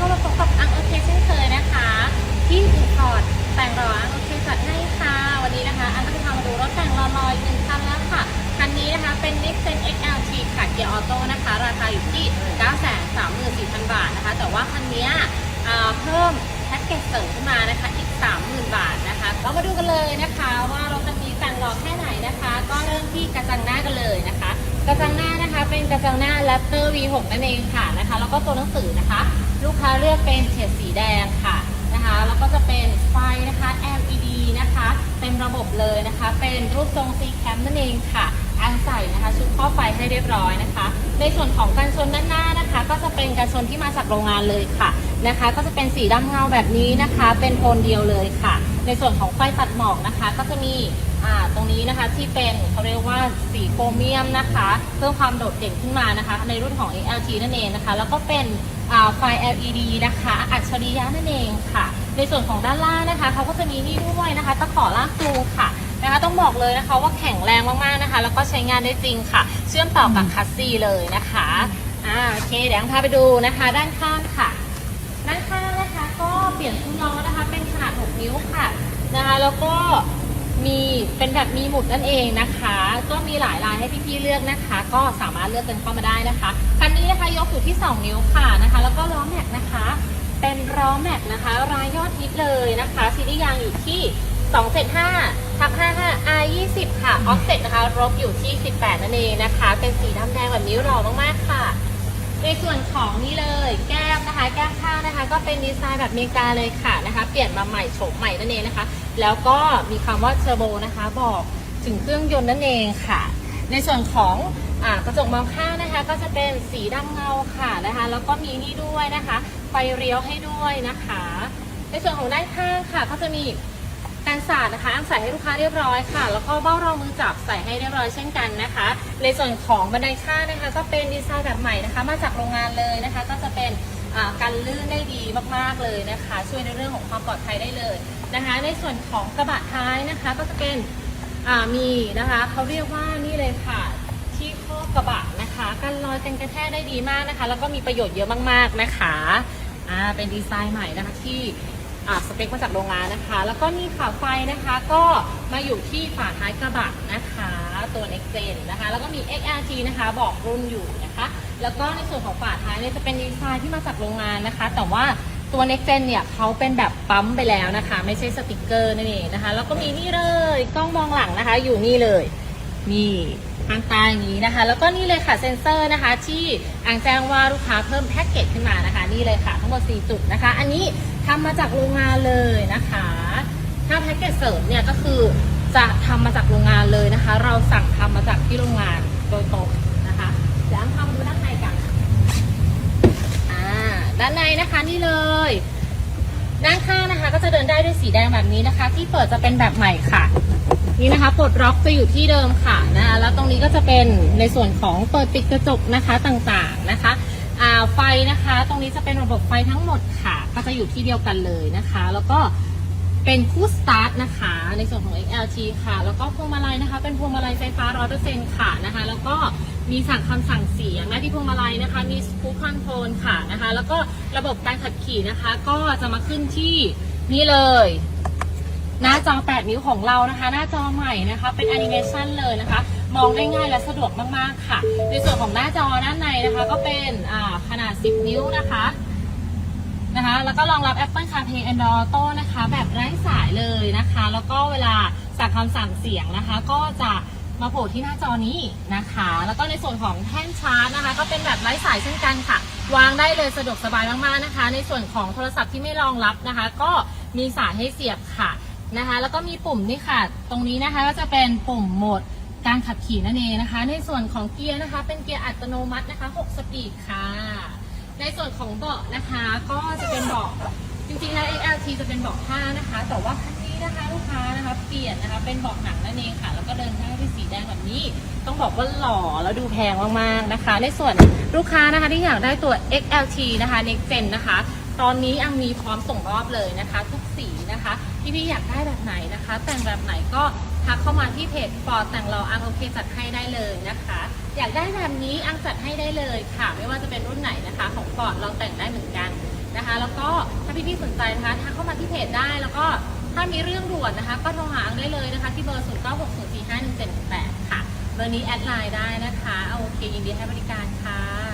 ก็มาพบกับอังโอเคเช่นเคยนะคะ ที่อู่พอร์ตแต่งรออังโอเคจัดให้ค่ะ วันนี้นะคะ อังก็จะพามาดูรถแต่งรอลอยหนึ่งคันแล้วค่ะ คันนี้นะคะเป็น Nexen XLT ค่ะเกียร์ออโต้นะคะ ราคาอยู่ที่ 934,000 บาทนะคะ แต่ว่าคันนี้ยอ่าเพิ่มแพ็กเกจเสริมขึ้นมานะคะ อีก 30,000 บาทนะคะ เรามาดูกันเลยนะคะ ว่ารถคันนี้แต่งรอแค่ไหนนะคะ ก็เริ่มที่กระจังหน้ากันเลยนะคะ กระจังหน้านะคะเป็นกระจังหน้า Raptor V6 นั่นเองค่ะนะคะ แล้วก็ตัวหนังสือนะคะ ลูกค้าเลือกเป็นเฉดสีแดงค่ะนะคะ แล้วก็จะเป็นไฟนะคะ LED นะคะ เต็มระบบเลยนะคะ เป็นรูปทรงซีแคมนั่นเองค่ะอันใส่นะ ให้เรียบร้อยนะคะ ในส่วนของกันชนด้านหน้านะคะ ก็จะเป็นกันชนที่มาจากโรงงานเลยค่ะนะคะ ก็จะเป็นสีดำเงาแบบนี้นะคะ เป็นโทนเดียวเลยค่ะ ในส่วนของไฟตัดหมอกนะคะ ก็จะมีตรงนี้นะคะที่เป็นเขาเรียกว่าสีโครเมียมนะคะ เพิ่มความโดดเด่นขึ้นมานะคะ ในรุ่นของ XLT นั่นเองนะคะ แล้วก็เป็นไฟ LED นะคะ อัจฉริยะนั่นเองค่ะ ในส่วนของด้านล่างนะคะเขาก็จะมีนี่ด้วยนะคะตะขอลากจูงค่ะ นะคะต้องบอกเลยนะคะว่าแข็งแรงมากๆนะคะ แล้วก็ใช้งานได้จริงค่ะ เชื่อมต่อกับคัสซีเลยนะคะอ่าโอเคเดี๋ยวพาไปดูนะคะ ด้านข้างค่ะด้านข้างนะคะก็เปลี่ยนซุ้มล้อนะคะ เป็นขนาด 6 นิ้วค่ะนะคะ แล้วก็มีเป็นแบบมีหมุดนั่นเองนะคะ ก็มีหลายลายให้พี่ๆเลือกนะคะ ก็สามารถเลือกกันเข้ามาได้นะคะคันนี้นะคะยกอยู่ที่ 2 นิ้วค่ะนะคะ แล้วก็ล้อแม็กนะคะ เป็นล้อแม็กนะคะ รายยอดฮิตเลยนะคะซีรีส์ยางอยู่ที่ 275ทับ55 R 20ค่ะ ออฟเซ็ตนะคะรบอยู่ที่ 18 นั่นเองนะคะ เป็นสีดำแดงแบบนี้หล่อมากๆค่ะ ในส่วนของนี่เลย แก้มนะคะ แก้มข้างนะคะ ก็เป็นดีไซน์แบบอเมริกาเลยค่ะนะคะ เปลี่ยนมาใหม่โฉมใหม่นั่นเองนะคะ แล้วก็มีคำว่าเทอร์โบนะคะ บอกถึงเครื่องยนต์นั่นเองค่ะ ในส่วนของอ่ากระจกมองข้างนะคะ ก็จะเป็นสีดำเงาค่ะนะคะ แล้วก็มีนี่ด้วยนะคะ ไฟเลี้ยวให้ด้วยนะคะ ในส่วนของด้านข้างค่ะ ก็จะมี การสาดนะคะอังใส่ให้ลูกค้าเรียบร้อยค่ะ แล้วก็เบ้ารองมือจับใส่ให้เรียบร้อยเช่นกันนะคะ ในส่วนของบันไดข้างนะคะ ก็เป็นดีไซน์แบบใหม่นะคะ มาจากโรงงานเลยนะคะ ก็จะเป็นกันลื่นได้ดีมากๆเลยนะคะ ช่วยในเรื่องของความปลอดภัยได้เลยนะคะ ในส่วนของกระบะท้ายนะคะ ก็จะเป็นมีนะคะเขาเรียกว่านี่เลยค่ะที่ครอบกระบะนะคะกันรอยกันกระแทกได้ดีมากนะคะ แล้วก็มีประโยชน์เยอะมากๆนะคะเป็นดีไซน์ใหม่นะคะที่ อ่าสเปคมาจากโรงงานนะคะ แล้วก็มีขาไฟนะคะก็มาอยู่ที่ฝาท้ายกระบะนะคะตัว Next Gen นะคะ แล้วก็มี XRT นะคะบอกรุ่นอยู่นะคะ แล้วก็ในส่วนของฝาท้ายเนี่ยจะเป็นดีไซน์ที่มาจากโรงงานนะคะ แต่ว่าตัว Next Gen เนี่ยเขาเป็นแบบปั๊มไปแล้วนะคะ ไม่ใช่สติกเกอร์นั่นเองนะคะ แล้วก็มีนี่เลยกล้องมองหลังนะคะอยู่นี่เลย นี่ข้างใต้อย่างนี้นะคะ แล้วก็นี่เลยค่ะเซ็นเซอร์นะคะ ที่อังแจ้งว่าลูกค้าเพิ่มแพ็กเกจขึ้นมานะคะ นี่เลยค่ะ ทั้งหมด 4 จุดนะคะ อันนี้ทำมาจากโรงงานเลยนะคะ ถ้าแพ็กเกจเสริมเนี่ยก็คือจะทำมาจากโรงงานเลยนะคะ เราสั่งทำมาจากที่โรงงานโดยตรงนะคะเดี๋ยวอังพามาดูด้านในกันอ่าด้านในนะคะนี่เลย ได้ด้วยสีแดงแบบนี้นะคะ ที่เปิดจะเป็นแบบใหม่ค่ะ นี่นะคะปลดล็อกจะอยู่ที่เดิมค่ะนะคะแล้วตรงนี้ก็จะเป็นในส่วนของเปิดปิดกระจกนะคะต่างๆนะคะไฟนะคะ ตรงนี้จะเป็นระบบไฟทั้งหมดค่ะ ก็จะอยู่ที่เดียวกันเลยนะคะ แล้วก็เป็นคู่สตาร์ทนะคะ ในส่วนของ XLT ค่ะ แล้วก็พวงมาลัยนะคะ เป็นพวงมาลัยไฟฟ้า 100%ค่ะนะคะ แล้วก็มีสั่งคำสั่งเสียงหน้าที่พวงมาลัยนะคะ มีสกู๊ปคอนโทรลค่ะนะคะ แล้วก็ระบบการขับขี่นะคะ ก็จะมาขึ้นที่ นี่เลย หน้าจอ 8 นิ้วของเรานะคะ หน้าจอใหม่นะคะ เป็นแอนิเมชันเลยนะคะ มองได้ง่ายและสะดวกมากๆค่ะ ในส่วนของหน้าจอด้านในนะคะ ก็เป็นขนาด 10 นิ้วนะคะนะคะ แล้วก็รองรับ Apple CarPlay Android Auto นะคะ แบบไร้สายเลยนะคะ แล้วก็เวลาสั่งคำสั่งเสียงนะคะ ก็จะมาโผล่ที่หน้าจอนี้นะคะ แล้วก็ในส่วนของแท่นชาร์จนะคะ ก็เป็นแบบไร้สายเช่นกันค่ะ วางได้เลยสะดวกสบายมากๆนะคะ ในส่วนของโทรศัพท์ที่ไม่รองรับนะคะ ก็ มีสายให้เสียบค่ะนะคะ แล้วก็มีปุ่มนี่ค่ะ ตรงนี้นะคะก็จะเป็นปุ่มโหมดการขับขี่นั่นเองนะคะ ในส่วนของเกียร์นะคะ เป็นเกียร์อัตโนมัตินะคะ 6 สปีดค่ะ ในส่วนของเบาะนะคะก็จะเป็นเบาะจริงๆแล้ว XLT จะเป็นเบาะผ้านะคะ แต่ว่าคันนี้นะคะลูกค้านะคะเปลี่ยนนะคะเป็นเบาะหนังนั่นเองค่ะ แล้วก็เดินได้ด้วยสีแดงแบบนี้ ต้องบอกว่าหล่อแล้วดูแพงมากๆนะคะ ในส่วนลูกค้านะคะที่อยากได้ตัว XLT นะคะ Next Gen นะคะ ตอนนี้อังมีพร้อมส่งมอบเลยนะคะ ทุกสีนะคะที่พี่อยากได้แบบไหนนะคะ แต่งแบบไหนก็ทักเข้ามาที่เพจฟอร์แต่งเราอังโอเคจัดให้ได้เลยนะคะ อยากได้แบบนี้อังจัดให้ได้เลยค่ะ ไม่ว่าจะเป็นรุ่นไหนนะคะ ของฟอร์ดเราแต่งได้เหมือนกันนะคะ แล้วก็ถ้าพี่ๆสนใจนะคะทักเข้ามาที่เพจได้แล้วก็ถ้ามีเรื่องด่วนนะคะ ก็โทรหาอังได้เลยนะคะ ที่เบอร์ 0 9 6 0 4 5 1 7 8 ค่ะเบอร์นี้แอดไลน์ได้นะคะโอเคยินดีให้บริการค่ะ